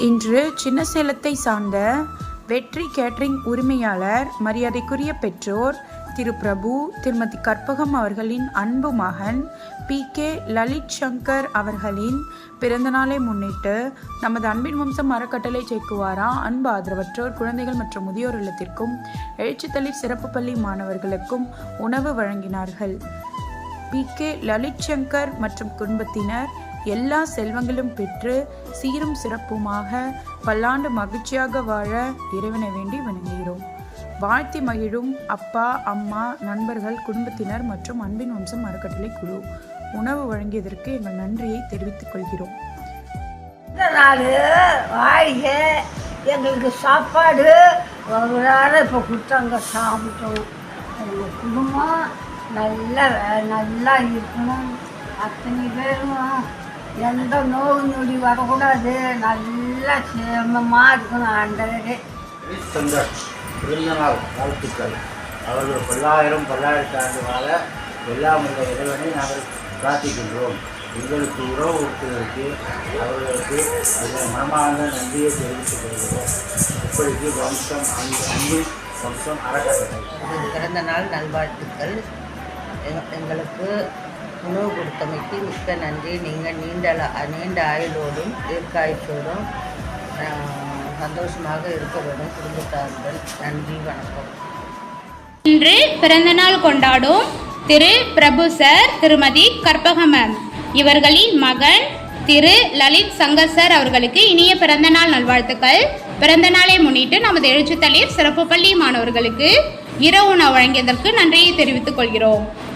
இன்று சின்ன சேலத்தை சார்ந்த வெற்றி கேட்டரிங் உரிமையாளர் மரியாதைக்குரிய பெற்றோர் திரு. பிரபு திருமதி கற்பகம் அவர்களின் அன்பு மகன் பி. கே. லலித் சங்கர் அவர்களின் பிறந்தநாளை முன்னிட்டு நமது அன்பின் வம்சம் அறக்கட்டளை சேக்குவாரா அன்பு ஆதரவற்றோர் குழந்தைகள் மற்றும் முதியோர் இல்லத்திற்கும் எழுச்சித்தளி சிறப்பு பள்ளி மாணவர்களுக்கும் உணவு வழங்கினார்கள். பி. கே. லலித் சங்கர் மற்றும் குடும்பத்தினர் எல்லா செல்வங்களும் பெற்று சீரும் சிறப்புமாக பல்லாண்டு மகிழ்ச்சியாக வாழ இறைவனை வேண்டி வணங்குகிறோம். வாழ்த்தி மகிழும் அப்பா அம்மா நண்பர்கள் குடும்பத்தினர் மற்றும் அன்பின் வம்சம் அறக்கட்டளை குழு. உணவு வழங்கியதற்கு எங்கள் நன்றியை தெரிவித்துக் கொள்கிறோம். இந்த நாள் வாழ்க எங்களுக்கு சாப்பாடு ஒரு நேரம் இப்போ கொடுத்தாங்க சாப்பிட்டோம். எங்கள் குடும்பம் நல்லா நல்லா இருக்கணும். அத்தனை பேரும் எந்த நோய் நொடி வரக்கூடாது. நல்லா சேமமாக இருக்கணும் ஆண்டவரே. தொண்டர் பிறந்தநாள் வாழ்த்துக்கள். அவர்கள் பல்லாயிரம் பல்லாயிரத்து ஆண்டு வாழ எல்லாம் உள்ள இறைவனை நாங்கள் பிரார்த்திக்கின்றோம். எங்களுக்கு உறவு கொடுத்ததற்கு அவர்களுக்கு எங்கள் மனமார்ந்த நன்றியை தெரிவித்துக் கொள்கிறோம். இப்படிக்கு வம்சம் அன்பு அன்பு வம்சம் அறக்கட்டளை. பிறந்த நாள் நல்வாழ்த்துக்கள். எங்க- எங்களுக்கு உணவு கொடுத்தமைக்கு மிக்க நன்றி. நீங்கள் நீண்ட நீண்ட ஆயுளோடும் தீர்க்காயுச்சோடும் சந்தோஷமாக இருக்க வேண்டும் குடும்பத்தாருடன் நன்றி வணக்கம். இன்று பிறந்தநாள் கொண்டாடும் திரு பிரபு சார் திருமதி கற்பக மேம் இவர்களின் மகன் திரு லலித் சங்கர் சார் அவர்களுக்கு இனிய பிறந்தநாள் நல்வாழ்த்துக்கள். பிறந்தநாளை முன்னிட்டு நமது எழுச்சித்தளிர் சிறப்பு பள்ளி மாணவர்களுக்கு இரவு உணவு வழங்கியதற்கு நன்றியை தெரிவித்துக் கொள்கிறோம்.